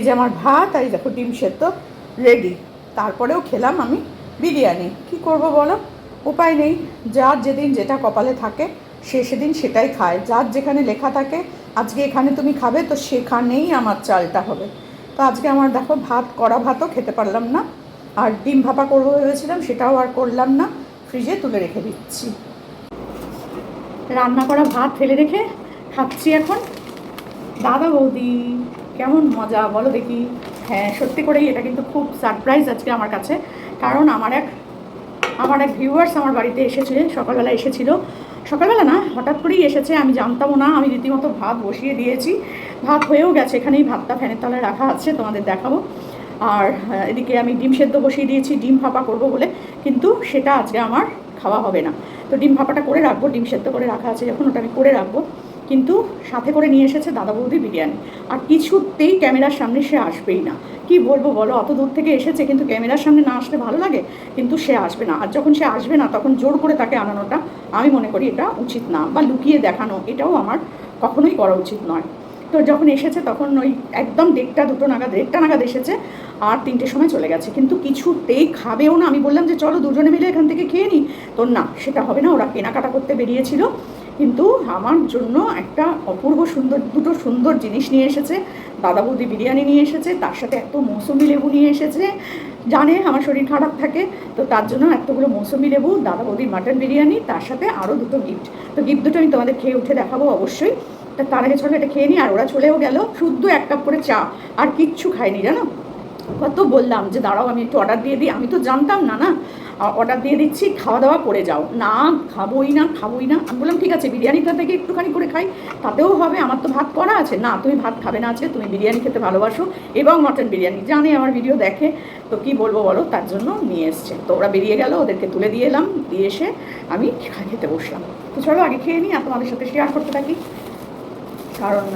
এই যে আমার ভাত, আর এই দেখো ডিম সেদ্ধ রেডি তারপরেও খেলাম আমি বিরিয়ানি। কি করব বলো? উপায় নেই। যার যেদিন যেটা কপালে থাকে, সে সেদিন সেটাই খায়। যার যেখানে লেখা থাকে, আজকে এখানে তুমি খাবে, তো সেখানেই আমার চালটা হবে। তো আজকে আমার দেখো ভাত, কড়া ভাতও খেতে পারলাম না। আর ডিম ভাপা করব ভেবেছিলাম, সেটাও আর করলাম না। ফ্রিজে তুলে রেখে দিচ্ছি। রান্না করা ভাত ফেলে রেখে খাচ্ছি এখন। দাদা বৌদি। কেমন মজা, বলো দেখি। হ্যাঁ সত্যি করেই এটা কিন্তু খুব সারপ্রাইজ আজকে আমার কাছে। কারণ আমার এক আমার এক ভিউয়ার্স আমার বাড়িতে এসেছিলেন, সকালবেলা এসেছিল। সকালবেলা না, হঠাৎ করেই এসেছে, আমি জানতামও না, আমি রীতিমতো ভাত বসিয়ে দিয়েছি। ভাত হয়েও গেছে, এখানেই ভাতটা ফ্যানের তলায় রাখা আছে, তোমাদের দেখাবো। আর এদিকে আমি ডিম সেদ্ধ বসিয়ে দিয়েছি, ডিম ফাঁপা করব বলে, কিন্তু সেটা আজকে আমার খাওয়া হবে না। তো ডিম ফাঁপাটা করে রাখব, ডিম সেদ্ধ করে রাখা আছে, যখন ওটা আমি করে রাখব। কিন্তু সাথে করে নিয়ে এসেছে দাদা বৌদি বিরিয়ানি। আর কিছুতেই ক্যামেরার সামনে সে আসবেই না। কি বলব বলো? অত দূর থেকে এসেছে, কিন্তু ক্যামেরার সামনে না আসলে ভালো লাগে? কিন্তু সে আসবে না। আর যখন সে আসবে না, তখন জোর করে তাকে আনানোটা আমি মনে করি এটা উচিত না বা লুকিয়ে দেখানো, এটাও আমার কখনোই করা উচিত নয়। তো যখন এসেছে, তখন ওই একদম দেড়টা, দুটো নাগাদ, দেড়টা নাগাদ এসেছে আর তিনটের সময় চলে গেছে। কিন্তু কিছুতেই খাবেও না। আমি বললাম যে, চলো দুজনে মিলে এখান থেকে খেয়ে নিই তো না, সেটা হবে না। ওরা কেনাকাটা করতে বেরিয়েছিল। কিন্তু আমার জন্য একটা অপূর্ব সুন্দর, দুটো সুন্দর জিনিস নিয়ে এসেছে। দাদা বৌদি বিরিয়ানি নিয়ে এসেছে, তার সাথে এত মৌসুমি লেবু নিয়ে এসেছে। জানে আমার শরীর খারাপ থাকে, তো তার জন্য এতগুলো মৌসুমি লেবু দাদা বৌদির মাটন বিরিয়ানি, তার সাথে আরও দুটো গিফট তো গিফট দুটো আমি তোমাদের খেয়ে উঠে দেখাবো অবশ্যই। তা তার আগে চলো এটা খেয়ে নিই আর ওরা চলেও গেল। শুদ্ধ এক কাপ করে চা, আর কিচ্ছু খাইনি জানো? কত বললাম যে, দাঁড়াও, আমি একটু অর্ডার দিয়ে দিই। আমি তো জানতাম না না? অর্ডার দিয়ে দিচ্ছি খাওয়া দাওয়া করে যাও। না, খাবোই না খাবোই না। আমি বললাম, ঠিক আছে বিরিয়ানিটা থেকে একটুখানি করে খাই। তাতেও হবে, আমার তো ভাত করা আছে। না, তুমি ভাত খাবে না আছে তুমি বিরিয়ানি খেতে ভালোবাসো এবং মটন বিরিয়ানি। জানে, আমার ভিডিও দেখে। তো কি বলব বলো? তার জন্য নিয়ে এসছে। তো ওরা বেরিয়ে গেল, ওদেরকে তুলে দিয়ে এলাম, দিয়ে এসে আমি খেতে বসলাম। তো চলো, আগে খেয়ে নিই, আর তোমাদের সাথে শেয়ার করতে থাকি। কারণ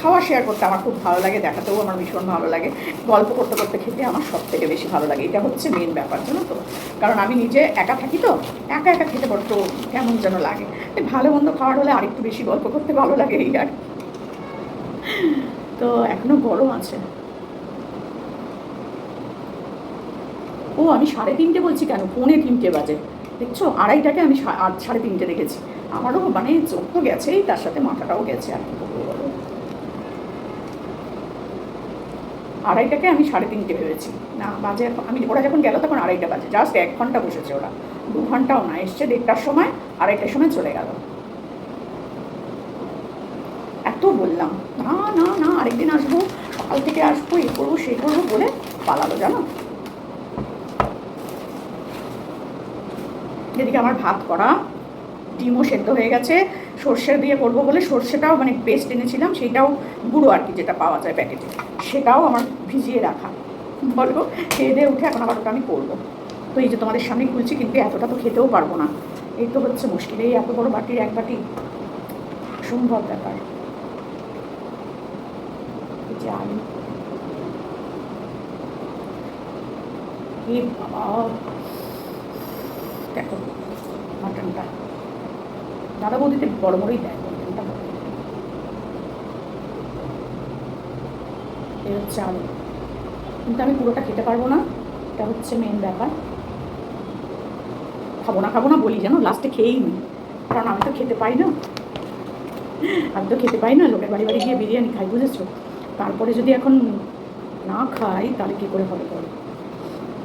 খাওয়া শেয়ার করতে আমার খুব ভালো লাগে, দেখাতেও আমার ভীষণ ভালো লাগে। গল্প করতে করতে খেতে আমার সব থেকে বেশি ভালো লাগে। এটা হচ্ছে মেন ব্যাপার, জানো তো? কারণ আমি নিজে একা থাকি তো, একা একা খেতে বড্ড কেমন যেন লাগে। ভালো মন্দ খাওয়ার হলে আরেকটু বেশি গল্প করতে ভালো লাগে এই আর। তো এখনও গরম আছে। ও, আমি সাড়ে তিনটে বলছি কেন? পৌনে তিনটে বাজে। দেখছ? আড়াইটাকে আমি সাড়ে তিনটে দেখেছি। আমারও মানে চোখ তো গেছেই, তার সাথে মাথাটাও গেছে আর কি বলব বলো আড়াইটাকে আমি সাড়ে তিনটে ভেবেছি। না, বাজে আমি ওরা যখন গেল তখন আড়াইটা বাজে জাস্ট এক ঘণ্টা বসেছে ওরা। দু ঘন্টাও না, এসছে দেড়টার সময়, আড়াইটার সময় চলে গেল। এত বললাম, না না না, আরেকদিন আসব, সকাল থেকে আসব, এ করব, সে করব বলে পালালো, জানো? এদিকে আমার ভাত করা ডিমও সেদ্ধ হয়ে গেছে। সর্ষে দিয়ে করব বলে সর্ষেটাও মানে পেস্ট এনেছিলাম সেটাও গুঁড়ো আর কি যেটা পাওয়া যায় প্যাকেটে সেটাও আমার ভিজিয়ে রাখা। বলব, খেয়ে দিয়ে উঠে এখন আবার ওটা আমি করব। তো এই যে তোমাদের সামনে খুলছি, কিন্তু এতটা তো খেতেও পারব না। এই তো হচ্ছে মুশকিল, এই এত বড় বাটির এক বাটি সম্ভব ব্যাপার। বাবা, দেখো, মাটনটা। দাদা বৌদিতে বড় বড়ই দেয়। হচ্ছে আলু কিন্তু আমি পুরোটা খেতে পারব না। এটা হচ্ছে মেন ব্যাপার। খাব না খাব না বলি যেন লাস্টে খেয়েই নি। কারণ আমি তো খেতে পাই না। আমি তো খেতে পাই না, লোকের বাড়ি বাড়ি গিয়ে বিরিয়ানি খাই, বুঝেছ? তারপরে যদি এখন না খাই, তাহলে কী করে হবে বলো?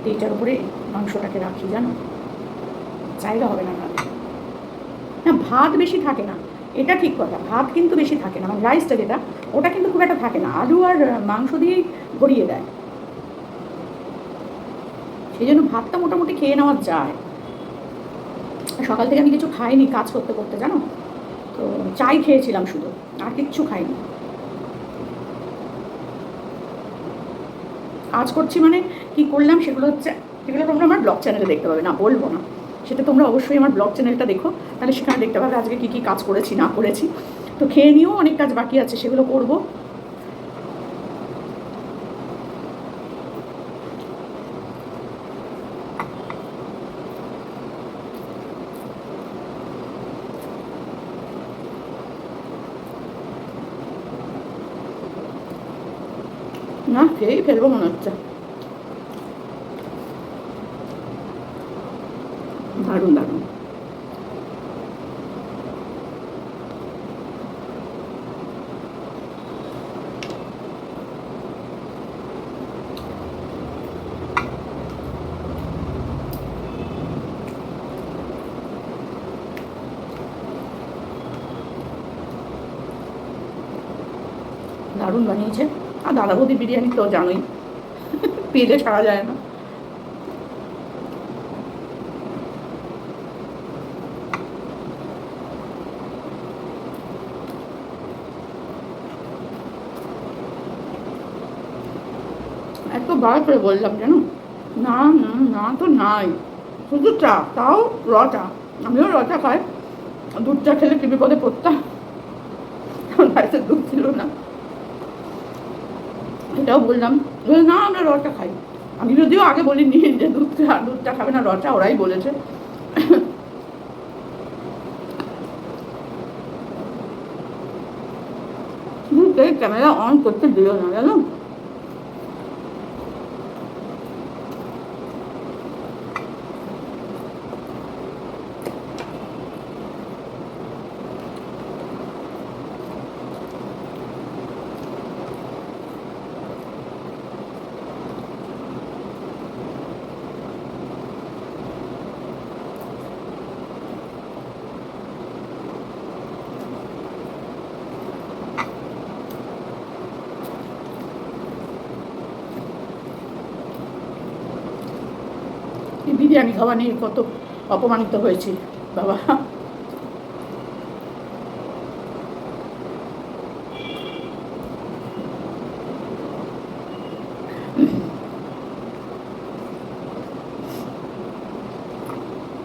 এইটার উপরে মাংসটাকে রাখি, জানো? জায়গা হবে না। ভাত বেশি থাকে না। এটা ঠিক কথা, ভাত কিন্তু বেশি থাকে না মানে রাইসটা যেটা, ওটা কিন্তু খুব একটা থাকে না, আলু আর মাংস দিয়েই ভরিয়ে দেয়। সেই জন্য ভাতটা মোটামুটি খেয়ে নেওয়া যায়। সকাল থেকে আমি কিছু খাইনি কাজ করতে করতে, জানো? তো চাই খেয়েছিলাম শুধু, আর কিচ্ছু খাইনি। কাজ করছি মানে কি করলাম সেগুলো হচ্ছে, সেগুলো তোমরা আমার ব্লগ চ্যানেলে দেখতে পাবে, না বলব না। সেটা তোমরা অবশ্যই আমার ব্লগ চ্যানেলটা দেখো। তাহলে সেখানে দেখতে পাবে আজকে কী কী কাজ করেছি, না করেছি। তো খেয়ে নিয়েও অনেক কাজ বাকি আছে, সেগুলো করব। না, খেয়েই ফেলব মনে হচ্ছে। দারুণ দারুণ। দারুণ বানিয়েছে আর দাদা বৌদি বিরিয়ানি তো জানোই পেলে ছাড়া যায় না। এত বার করে বললাম যেন? না না না তো নাই। শুধু চা তাও র চা আমিও র চা খাই। দুধ চা খেলে কি বিপদে পড়তাম? বাড়িতে দুধ ছিল না। এটাও বললাম বলে, না আমরা রটা খাই। আমি যদিও আগে বলিনি যে দুধটা দুধটা খাবে না রটা ওরাই বলেছে। ক্যামেরা অন করতে দিও না জানো এই বিরিয়ানি খাওয়া নিয়ে কত অপমানিত হয়েছি বাবা।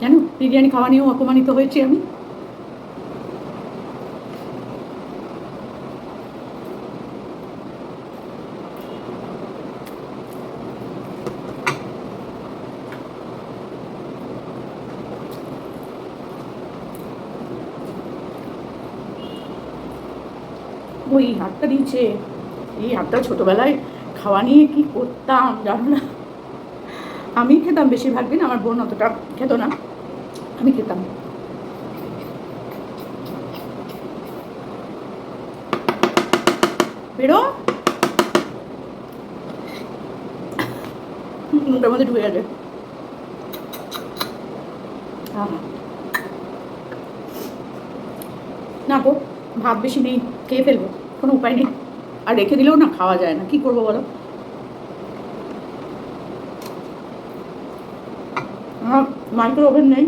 জানো বিরিয়ানি খাওয়া নিয়েও অপমানিত হয়েছি আমি ওই হাতটা দিয়েছে। এই হাতটা ছোটোবেলায় খাওয়া নিয়ে কি করতাম, জানো না? আমি খেতাম বেশিরভাগ দিন, আমার বোন অতটা খেত না। আমি খেতাম। বেরো। মুখের মধ্যে ঢুকে গেছে। না গো, ভাত বেশি নেই, খেয়ে ফেলব। কোনো উপায় নেই। আর রেখে দিলেও না খাওয়া যায় না। কি করব বলো? মাইক্রো ওভেন নেই।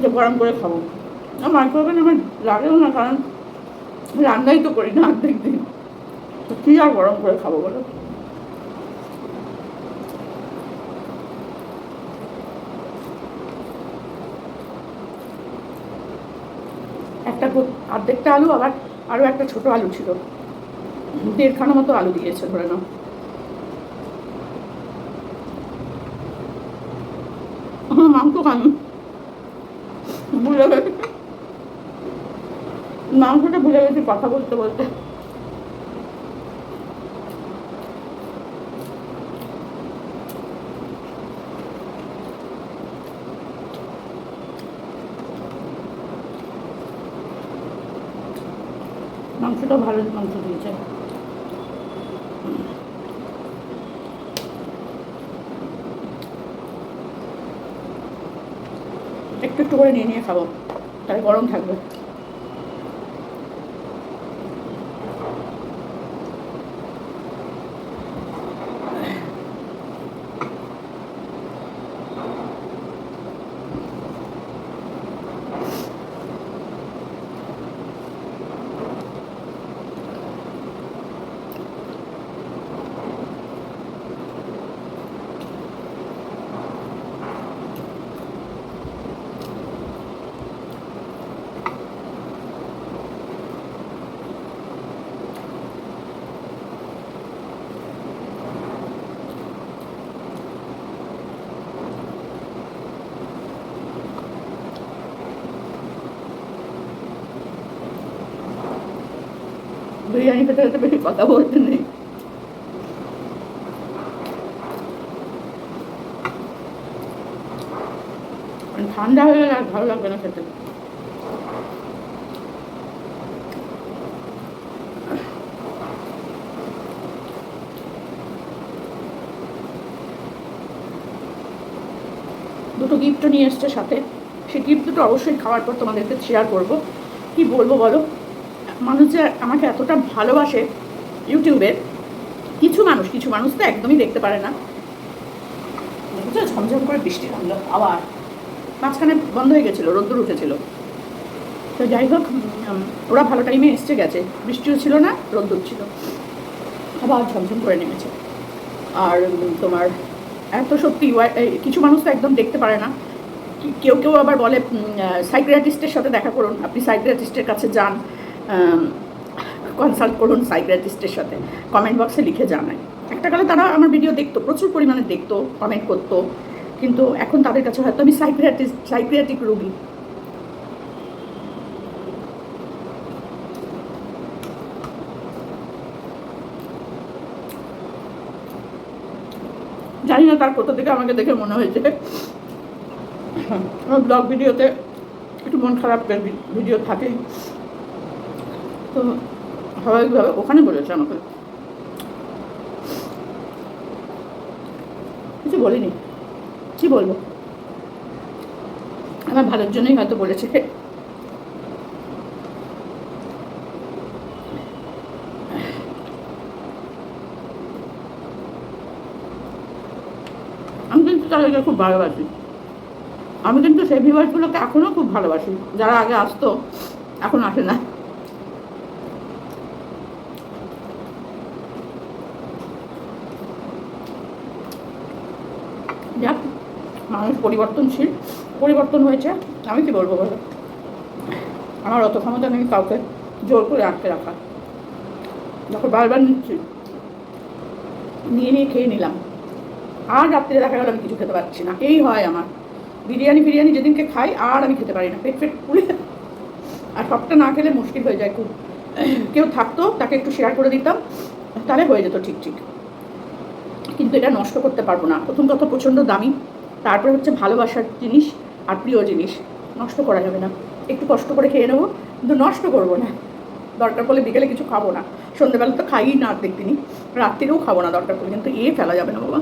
যে গরম করে খাব। আর মাইক্রো ওভেন আমার লাগেও না, কারণ রান্নাই তো করি না অর্ধেক দিন। কী আর গরম করে খাব বলো? একটা অর্ধেকটা আলু, আবার আরও একটা ছোট আলু ছিল। দেড়খানা মতো আলু দিয়েছে, ধরে নাও। মাংস খান মাংসটা ভুলে গেছি কথা বলতে বলতে। মাংসটা ভালো মাংস দিয়েছে একটু একটু করে নিয়ে নিয়ে খাব তাহলে গরম থাকবে। বিরিয়ানি বেশি কথা বলতে নেই। মানে ঠান্ডা হয়ে গেলে আর ভালো লাগবে না খেতে। দুটো গিফটও নিয়ে এসছে সাথে। সেই গিফট দুটো অবশ্যই খাওয়ার পর তোমাদেরকে শেয়ার করব। কি বলব বলো? মানুষ যে আমাকে এতটা ভালোবাসে ইউটিউবে, কিছু মানুষ কিছু মানুষ তো একদমই দেখতে পারে না। ঝমঝম করে বৃষ্টি নামলো, আবার মাঝখানে বন্ধ হয়ে গেছিল, রোদ্দুর উঠেছিল। তো যাই হোক ওরা ভালো টাইমে এসছে, গেছে। বৃষ্টিও ছিল না, রোদ্দুর ছিল। আবার ঝমঝম করে নেমেছে। আর তোমার এত সত্যি কিছু মানুষ তো একদম দেখতে পারে না। কেউ কেউ আবার বলে সাইক্রিয়াটিস্টের সাথে দেখা করুন। আপনি সাইক্রিয়াটিস্টের কাছে যান। কনসাল্ট করুন সাইক্রিয়াটিস্টের সাথে। কমেন্ট বক্সে লিখে জানায়। একটা কালে তারা আমার ভিডিও দেখতো, প্রচুর পরিমাণে দেখতো কমেন্ট করতো। কিন্তু এখন তাদের কাছে হয়তো আমি সাইক্রিয়াটিস্ট সাইক্রিয়াটিক রোগী। জানি না তার কোথা থেকে আমাকে দেখে মনে হয়েছে আমার ব্লগ ভিডিওতে একটু মন খারাপ ভিডিও থাকে তো স্বাভাবিকভাবে ওখানে বলেছে আমাকে। কিছু বলিনি। কি বলব? আমার ভালোর জন্যই হয়তো বলেছে। আমি কিন্তু তাদেরকে খুব ভালোবাসি। আমি কিন্তু সেই ভিউয়ার্সগুলোকে এখনও খুব ভালোবাসি। যারা আগে আসতো, এখন আসে না যাক মানুষ পরিবর্তনশীল, পরিবর্তন হয়েছে। আমি কি বলব বলো? আমার অত ক্ষমতা নেই কাউকে জোর করে আটকে রাখা যখন বারবার নিচ্ছি। নিয়ে নিয়ে খেয়ে নিলাম। আর রাত্রে দেখা গেল আমি কিছু খেতে পারছি না। এই হয় আমার। বিরিয়ানি ফিরিয়ানি যেদিনকে খাই, আর আমি খেতে পারি না। পেট ফেট পুড়ে আর সবটা না খেলে মুশকিল হয়ে যায় খুব। কেউ থাকতো, তাকে একটু শেয়ার করে দিতাম, তাহলে হয়ে যেত ঠিক ঠিক। কিন্তু এটা নষ্ট করতে পারব না। প্রথম কথা, প্রচণ্ড দামি। তারপরে হচ্ছে ভালোবাসার জিনিস আর প্রিয় জিনিস। নষ্ট করা যাবে না। একটু কষ্ট করে খেয়ে নেব, কিন্তু নষ্ট করব না। দরকার পড়লে বিকেলে কিছু খাব না। সন্ধ্যেবেলা তো খাইই না অর্ধেক দিনই রাত্রিরেও খাব না দরকার পড়লে, কিন্তু এ ফেলা যাবে না বাবা।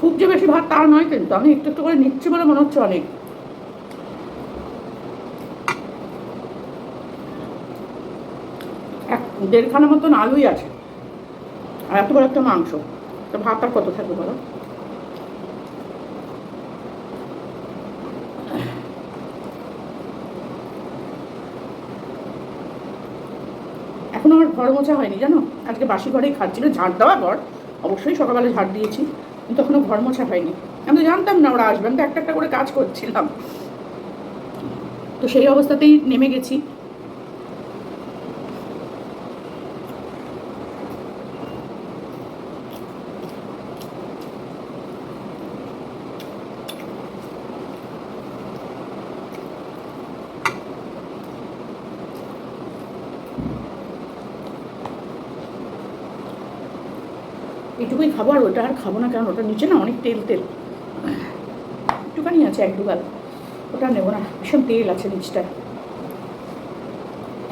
খুব যে বেশি ভাত তা নয় কিন্তু, আমি একটু একটু করে নিচ্ছি বলে মনে হচ্ছে অনেক এক দেড়খানা মতন আলুই আছে। আর এত বড় একটা মাংস। তো ভাত আর কত থাকবে বলো? এখনও আমার ঘর মোছা হয়নি জানো? আজকে বাসি ঘরেই খাচ্ছিল, ঝাড় দেওয়া ঘর অবশ্যই সকালবেলা ঝাড় দিয়েছি। কিন্তু এখনও ঘর মোছা হয়নি। আমি তো জানতাম না ওরা আসবেন তো একটা একটা করে কাজ করছিলাম। তো সেই অবস্থাতেই নেমে গেছি। খাব আর ওটা আর খাব না, কারণ ওটা নিচে না অনেক তেল তেল। একটুখানি আছে, এক দুগাল। ওটা নেব না, ভীষণ তেল আছে নিচটা।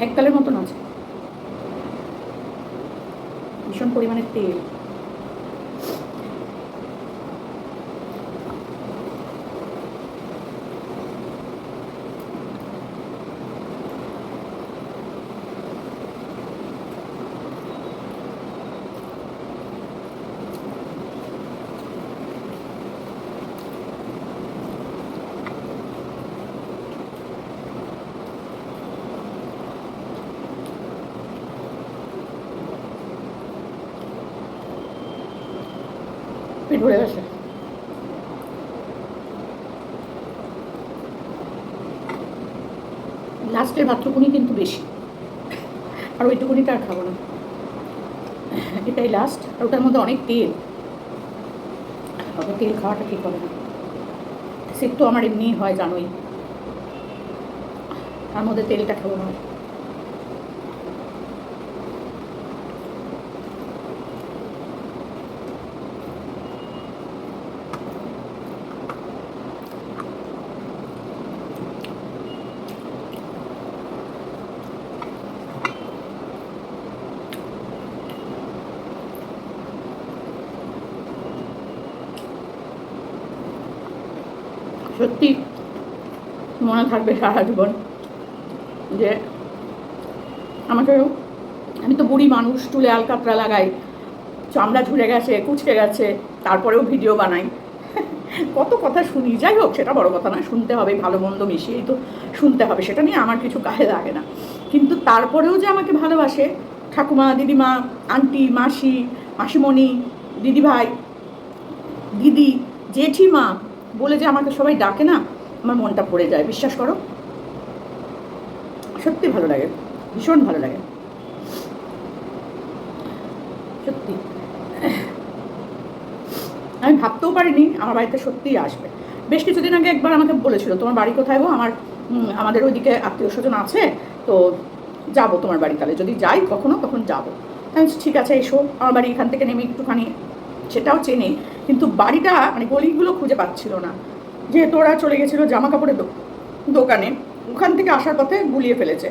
এক তালের মতন আছে। ভীষণ পরিমাণে তেল পেট ভরে গেছে লাস্টের ভাতটুকুনি কিন্তু বেশি। আর ওইটুকুনিটা আর খাব না। এটাই লাস্ট আর ওটার মধ্যে অনেক তেল। অত তেল খাওয়াটা ঠিক হবে না। সে তো আমার এমনিই হয়, জানোই। তার মধ্যে তেলটা খাব না। সত্যি মনে থাকবে সারা জীবন যে আমাকে, আমি তো বুড়ি মানুষ, চুলে আলকাতরা লাগাই, চামড়া ঝুলে গেছে, কুচকে গেছে, তারপরেও ভিডিও বানাই। কত কথা শুনি, যাই হোক, সেটা বড় কথা না, শুনতে হবে, ভালো মন্দ মিশিয়েই তো শুনতে হবে, সেটা নিয়ে আমার কিছু গায়ে লাগে না। কিন্তু তারপরেও যে আমাকে ভালোবাসে, ঠাকুমা, দিদিমা, আন্টি, মাসি, মাসিমণি, দিদিভাই, দিদি, জেঠিমা বলে যে আমাকে সবাই ডাকে না, আমার মনটা পড়ে যায়। বিশ্বাস করো, সত্যি ভালো লাগে, ভীষণ ভালো লাগে। সত্যি। আমি ভাবতেও পারিনি আমার বাড়িতে সত্যিই আসবে। বেশ কিছুদিন আগে একবার আমাকে বলেছিল, তোমার বাড়ি কোথায় গো? আমার আমাদের ওইদিকে আত্মীয় স্বজন আছে, তো যাব তোমার বাড়ি তাহলে যদি যাই কখনো, তখন যাব। ঠিক আছে, এসো। আমার বাড়ি এখান থেকে নেমে একটুখানি, সেটাও চেনে কিন্তু বাড়িটা মানে গলিগুলো খুঁজে পাচ্ছিল না। যেহেতু ওরা চলে গেছিল জামা কাপড়ের দোকানে, ওখান থেকে আসার পথে গুলিয়ে ফেলেছে।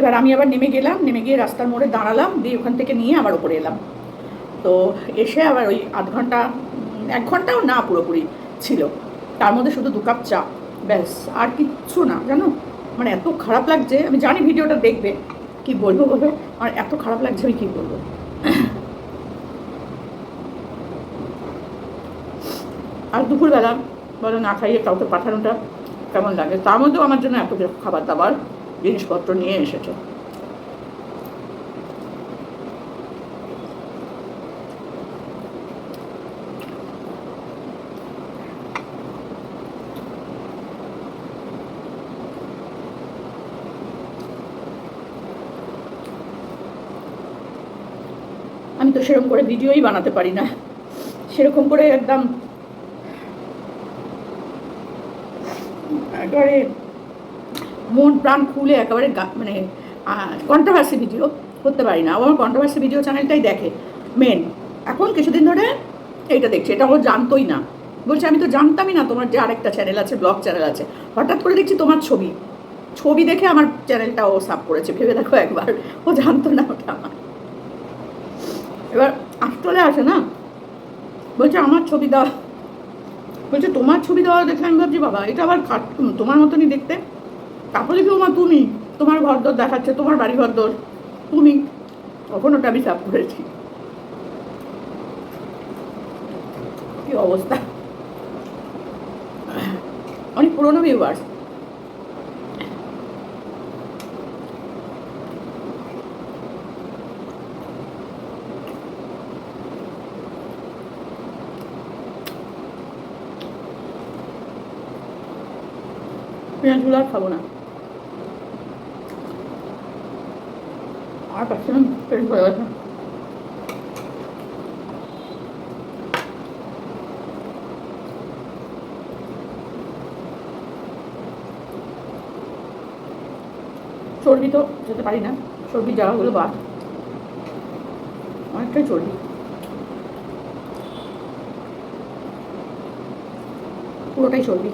এবার আমি আবার নেমে গেলাম, নেমে গিয়ে রাস্তার মোড়ে দাঁড়ালাম, দিয়ে ওখান থেকে নিয়ে আবার ওপরে এলাম। তো এসে আবার ওই আধ ঘণ্টা এক ঘন্টাও না পুরোপুরি ছিল। তার মধ্যে শুধু দু কাপ চা, ব্যাস, আর কিচ্ছু না, জানো? মানে এত খারাপ লাগছে, আমি জানি ভিডিওটা দেখবে, কি বলব বলো? আর এত খারাপ লাগছে আমি কি বলব? আর দুপুরবেলা বলো না খাইয়ে কাউকে পাঠানোটা কেমন লাগে? তার মধ্যেও আমার জন্য এত খাবার দাবার জিনিসপত্র নিয়ে এসেছে। আমি তো সেরকম করে ভিডিওই বানাতে পারি না। সেরকম করে একদম একেবারে মন প্রাণ খুলে একেবারে মানে কন্ট্রোভার্সি ভিডিও করতে পারি না। আমার কন্ট্রোভার্সি ভিডিও চ্যানেলটাই দেখে মেন এখন কিছুদিন ধরে এইটা দেখছে, এটা ও জানতোই না। বলছে, আমি তো জানতামই না তোমার যে আরেকটা চ্যানেল আছে ব্লগ চ্যানেল আছে। হঠাৎ করে দেখছি তোমার ছবি। ছবি দেখে আমার চ্যানেলটা ও সাব করেছে, ভেবে দেখো একবার। ও জানতো না ওটা আমার। এবার আসলে আসে না? বলছে, আমার ছবি দেওয়া বলছে, তোমার ছবি দেওয়া দেখে আমি ভাবছি, বাবা, এটা আবার খাট তোমার মতনই দেখতে। তারপরে দেখি ওমা তুমি, তোমার ঘর দর দেখাচ্ছে, তোমার বাড়ি ঘর দর তুমি। তখন ওটা আমি সাফ করেছি। কি অবস্থা? অনেক পুরোনো ভিউয়ার্স পেঁয়াজগুলো আর খাব না। আর পাচ্ছি না, পেট চর্বি তো যেতে পারি না চর্বির জায়গাগুলো বাদ। অনেকটাই চর্বি। পুরোটাই চর্বি।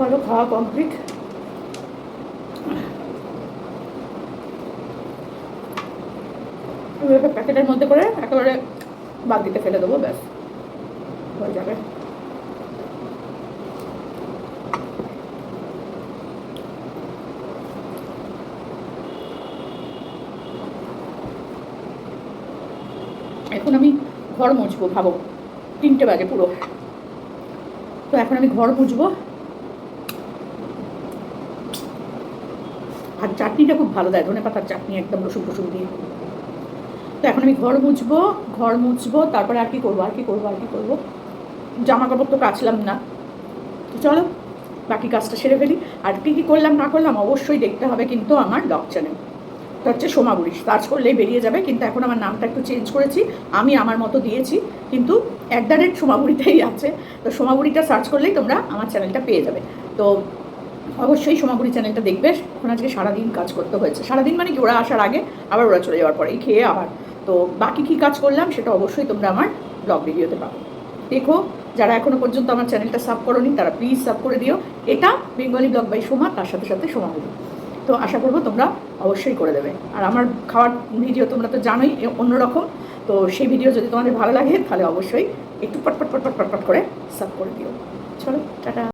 চলো খাওয়া কমপ্লিট প্যাকেটের মধ্যে করে একেবারে বালতিতে ফেলে দেবো, ব্যাস। হয়ে যাবে। এখন আমি ঘর মুছবো, ভাবো। তিনটে বাজে পুরো। তো এখন আমি ঘর মুছবো। আর চাটনিটা খুব ভালো দেয়, ধনে পাতার চাটনি একদম রসুন ফসুন দিয়ে। তো এখন আমি ঘর মুছবো ঘর মুছবো, তারপরে আর কি করব, আর কি করব, আর কি করব। জামা কাপড় তো কাচলাম না। তো চলো, বাকি কাজটা সেরে ফেলি। আর কী কী করলাম, না করলাম, অবশ্যই দেখতে হবে কিন্তু আমার ব্লগ চ্যানেল তো হচ্ছে সোমাবুড়ি সার্চ করলেই বেরিয়ে যাবে, কিন্তু এখন আমার নামটা একটু চেঞ্জ করেছি, আমি আমার মতো দিয়েছি, কিন্তু এক দ্য রেট সোমাবুড়িটাই আছে। তো সোমাবুড়িটা সার্চ করলেই তোমরা আমার চ্যানেলটা পেয়ে যাবে। তো অবশ্যই সোমাপুরি চ্যানেলটা দেখবে। ওখানে আজকে সারাদিন কাজ করতে হয়েছে। সারাদিন মানে কি, ওরা আসার আগে আবার ওরা চলে যাওয়ার পরেই খেয়ে আবার। তো বাকি কী কাজ করলাম সেটা অবশ্যই তোমরা আমার ব্লগ ভিডিওতে পাবো। দেখো, যারা এখনও পর্যন্ত আমার চ্যানেলটা সাব করোনি, তারা প্লিজ সাব করে দিও। এটা বেঙ্গলি ব্লগ বাই সোমা, তার সাথে সাথে সোমাপুরি তো আশা করব তোমরা অবশ্যই করে দেবে। আর আমার খাওয়ার ভিডিও তোমরা তো জানোই অন্যরকম। তো সেই ভিডিও যদি তোমাদের ভালো লাগে, তাহলে অবশ্যই একটু পটপট পটপট পটপট করে সার্ভ করে দিও। চলো, টাটা।